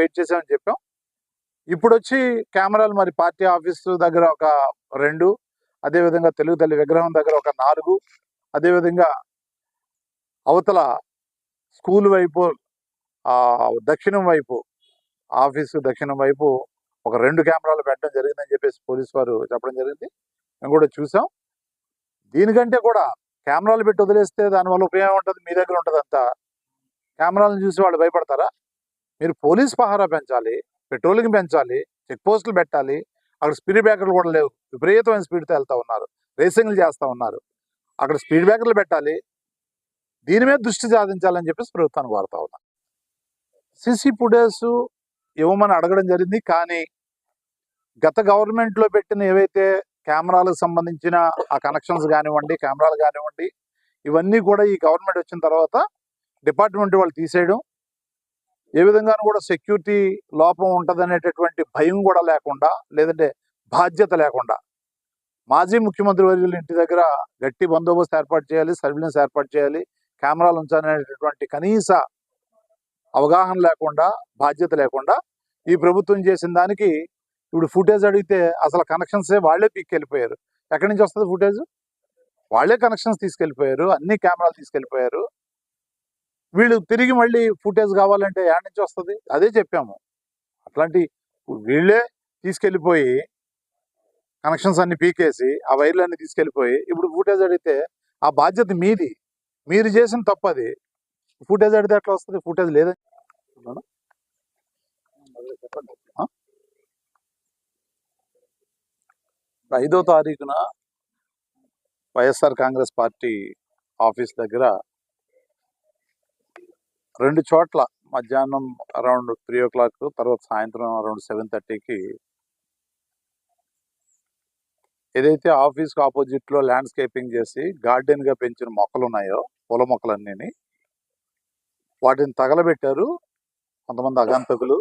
Wait చేసామని చెప్పాం. ఇప్పుడు వచ్చి కెమెరాలు మరి పార్టీ ఆఫీసు దగ్గర ఒక రెండు అదేవిధంగా తెలుగు తల్లి విగ్రహం దగ్గర ఒక నాలుగు అదేవిధంగా అవతల స్కూల్ వైపు దక్షిణం వైపు ఆఫీసు దక్షిణం వైపు ఒక రెండు కెమెరాలు పెట్టడం జరిగిందని చెప్పేసి పోలీసు వారు చెప్పడం జరిగింది. మేము కూడా చూసాం. దీనికంటే కూడా కెమెరాలు పెట్టి వదిలేస్తే దానివల్ల ఉపయోగం ఉంటుంది మీ దగ్గర ఉంటుంది అంతా కెమెరాలను చూసి వాళ్ళు భయపడతారా? మీరు పోలీస్ పహారా పెంచాలి పెట్రోలింగ్ పెంచాలి చెక్ పోస్టులు పెట్టాలి అక్కడ స్పీడ్ బ్రేకర్లు కూడా లేవు. విపరీతమైన స్పీడ్తో వెళ్తా ఉన్నారు. రేసింగ్లు చేస్తూ ఉన్నారు. అక్కడ స్పీడ్ బ్రేకర్లు పెట్టాలి. దీని మీద దృష్టి సాధించాలని చెప్పేసి ప్రభుత్వాన్ని కోరుతా ఉన్నా. సిసి ఫుటేజ్ ఇవ్వమని అడగడం జరిగింది. కానీ గత గవర్నమెంట్లో పెట్టిన ఏవైతే కెమెరాలకు సంబంధించిన ఆ కనెక్షన్స్ కానివ్వండి కెమెరాలు కానివ్వండి ఇవన్నీ కూడా ఈ గవర్నమెంట్ వచ్చిన తర్వాత డిపార్ట్మెంట్ వాళ్ళు తీసేయడం ఏ విధంగా కూడా సెక్యూరిటీ లోపం ఉంటుందనేటటువంటి భయం కూడా లేకుండా లేదంటే బాధ్యత లేకుండా మాజీ ముఖ్యమంత్రి వర్యుల ఇంటి దగ్గర గట్టి బందోబస్తు ఏర్పాటు చేయాలి సర్విలెన్స్ ఏర్పాటు చేయాలి కెమెరాలు ఉంచాలనేటటువంటి కనీస అవగాహన లేకుండా బాధ్యత లేకుండా ఈ ప్రభుత్వం చేసిన దానికి ఇప్పుడు ఫుటేజ్ అడిగితే అసలు కనెక్షన్సే వాళ్ళే పీక్కెళ్ళిపోయారు. ఎక్కడి నుంచి వస్తుంది ఫుటేజ్ వాళ్ళే కనెక్షన్స్ తీసుకెళ్ళిపోయారు అన్ని కెమెరాలు తీసుకెళ్ళిపోయారు. వీళ్ళు తిరిగి మళ్ళీ ఫుటేజ్ కావాలంటే యాడ్ నుంచి వస్తుంది? అదే చెప్పాము. అట్లాంటి వీళ్ళే తీసుకెళ్ళిపోయి కనెక్షన్స్ అన్ని పీకేసి ఆ వైర్లు అన్ని తీసుకెళ్ళిపోయి ఇప్పుడు ఫుటేజ్ అడిగితే ఆ బాధ్యత మీది. మీరు చేసిన తప్పు అది ఫుటేజ్ అడిగితే ఎట్లా వస్తుంది? ఫుటేజ్ లేదని చెప్పండి ఐదో తారీఖున వైఎస్ఆర్ కాంగ్రెస్ పార్టీ ఆఫీస్ దగ్గర రెండు చోట్ల మధ్యాహ్నం అరౌండ్ త్రీ ఓ క్లాక్ తర్వాత సాయంత్రం అరౌండ్ సెవెన్ థర్టీకి ఏదైతే ఆఫీస్కి ఆపోజిట్లో ల్యాండ్స్కేపింగ్ చేసి గార్డెన్గా పెంచిన మొక్కలు ఉన్నాయో పూల మొక్కలన్నీ వాటిని తగలబెట్టారు కొంతమంది అగంతకులు.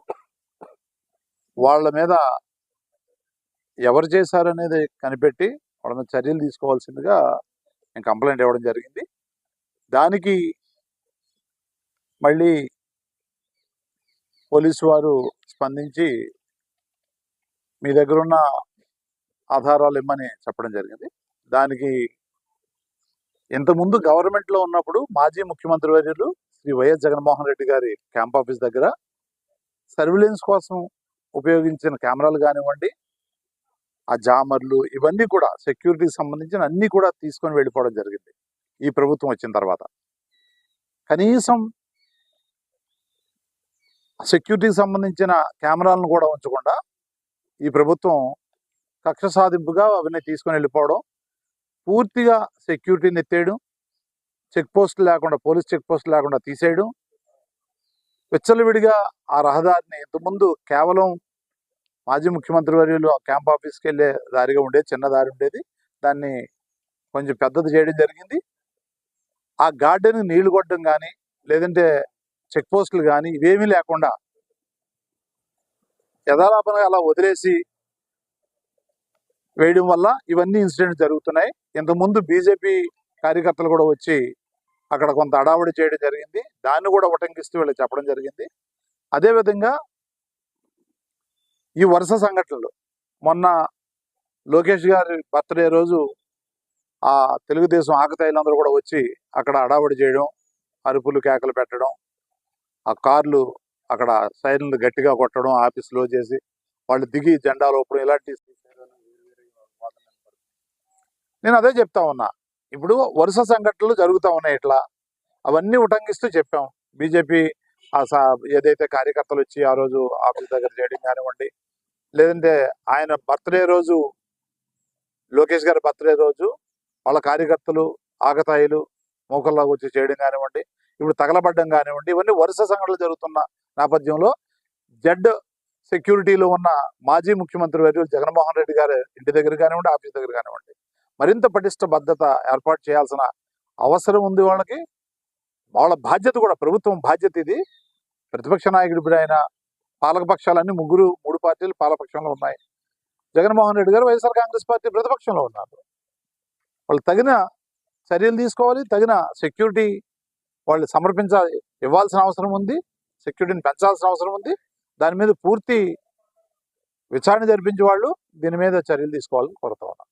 వాళ్ళ మీద ఎవరు చేశారనేది కనిపెట్టి వాళ్ళ మీద చర్యలు తీసుకోవాల్సిందిగా నేను కంప్లైంట్ ఇవ్వడం జరిగింది. దానికి మళ్ళీ పోలీసు వారు స్పందించి మీ దగ్గర ఉన్న ఆధారాలు ఇమ్మని చెప్పడం జరిగింది. దానికి ఇంతకుముందు గవర్నమెంట్లో ఉన్నప్పుడు మాజీ ముఖ్యమంత్రి వర్యులు శ్రీ వైఎస్ జగన్మోహన్ రెడ్డి గారి క్యాంప్ ఆఫీస్ దగ్గర సర్విలెన్స్ కోసం ఉపయోగించిన కెమెరాలు కానివ్వండి ఆ జామర్లు ఇవన్నీ కూడా సెక్యూరిటీకి సంబంధించిన అన్నీ కూడా తీసుకొని వెళ్ళిపోవడం జరిగింది ఈ ప్రభుత్వం వచ్చిన తర్వాత. కనీసం సెక్యూరిటీకి సంబంధించిన కెమెరాలను కూడా ఉంచకుండా ఈ ప్రభుత్వం కక్ష సాధింపుగా అవన్నీ తీసుకొని వెళ్ళిపోవడం పూర్తిగా సెక్యూరిటీని ఎత్తేయడం చెక్ పోస్ట్ లేకుండా పోలీస్ చెక్ పోస్ట్ లేకుండా తీసేయడం విచ్చలవిడిగా ఆ రహదారిని ఇంతకుముందు కేవలం మాజీ ముఖ్యమంత్రి వర్యులు క్యాంప్ ఆఫీస్కి వెళ్ళే దారిగా ఉండేది చిన్న దారి ఉండేది. దాన్ని కొంచెం పెద్దది చేయడం జరిగింది. ఆ గార్డెన్ నీళ్ళు కొట్టడం కానీ లేదంటే చెక్ పోస్టులు కానీ ఇవేమీ లేకుండా యథాలాపంగా అలా వదిలేసి వేయడం వల్ల ఇవన్నీ ఇన్సిడెంట్స్ జరుగుతున్నాయి. ఇంతకుముందు బీజేపీ కార్యకర్తలు కూడా వచ్చి అక్కడ కొంత అడావుడి చేయడం జరిగింది. దాన్ని కూడా ఉటంకిస్తూ వీళ్ళు చెప్పడం జరిగింది. అదేవిధంగా ఈ వరుస సంఘటనలు మొన్న లోకేష్ గారి బర్త్డే రోజు ఆ తెలుగుదేశం ఆకతాయిలందరూ కూడా వచ్చి అక్కడ అడావుడి చేయడం అరుపులు కేకలు పెట్టడం ఆ కార్లు అక్కడ సైరన్లు గట్టిగా కొట్టడం ఆఫీస్లో చేసి వాళ్ళు దిగి జెండాలు ఒప్పుడు ఇలాంటి నేను అదే చెప్తా ఉన్నా. ఇప్పుడు వరుస సంఘటనలు జరుగుతూ ఉన్నాయి ఇట్లా. అవన్నీ ఉటంకిస్తూ చెప్పాం. బీజేపీ ఆ సా- ఏదైతే కార్యకర్తలు వచ్చి ఆ రోజు ఆఫీస్ దగ్గర చేయడం కానివ్వండి లేదంటే ఆయన బర్త్డే రోజు లోకేష్ గారి బర్త్డే రోజు వాళ్ళ కార్యకర్తలు ఆకతాయిలు మోకల్లాగా వచ్చి చేయడం కానివ్వండి ఇప్పుడు తగలబడ్డం కానివ్వండి ఇవన్నీ వరుస సంఘటనలు జరుగుతున్న నేపథ్యంలో జడ్ సెక్యూరిటీలో ఉన్న మాజీ ముఖ్యమంత్రి వర్యులు జగన్మోహన్ రెడ్డి గారి ఇంటి దగ్గర కానివ్వండి ఆఫీస్ దగ్గర కానివ్వండి మరింత పటిష్ట భద్రత ఏర్పాటు చేయాల్సిన అవసరం ఉంది వాళ్ళకి. వాళ్ళ బాధ్యత కూడా ప్రభుత్వం బాధ్యత ఇది. ప్రతిపక్ష నాయకుడు ఇప్పుడు ఆయన పాలకపక్షాలన్నీ ముగ్గురు మూడు పార్టీలు పాలపక్షంలో ఉన్నాయి. జగన్మోహన్ రెడ్డి గారు వైఎస్ఆర్ కాంగ్రెస్ పార్టీ ప్రతిపక్షంలో ఉన్నారు. వాళ్ళు తగిన చర్యలు తీసుకోవాలి తగిన సెక్యూరిటీ వాళ్ళు సమర్పించాలి ఇవ్వాల్సిన అవసరం ఉంది సెక్యూరిటీని పెంచాల్సిన అవసరం ఉంది. దాని మీద పూర్తి విచారణ జరిపించి వాళ్ళు దీని మీద చర్యలు తీసుకోవాలని కోరుతా ఉన్నాను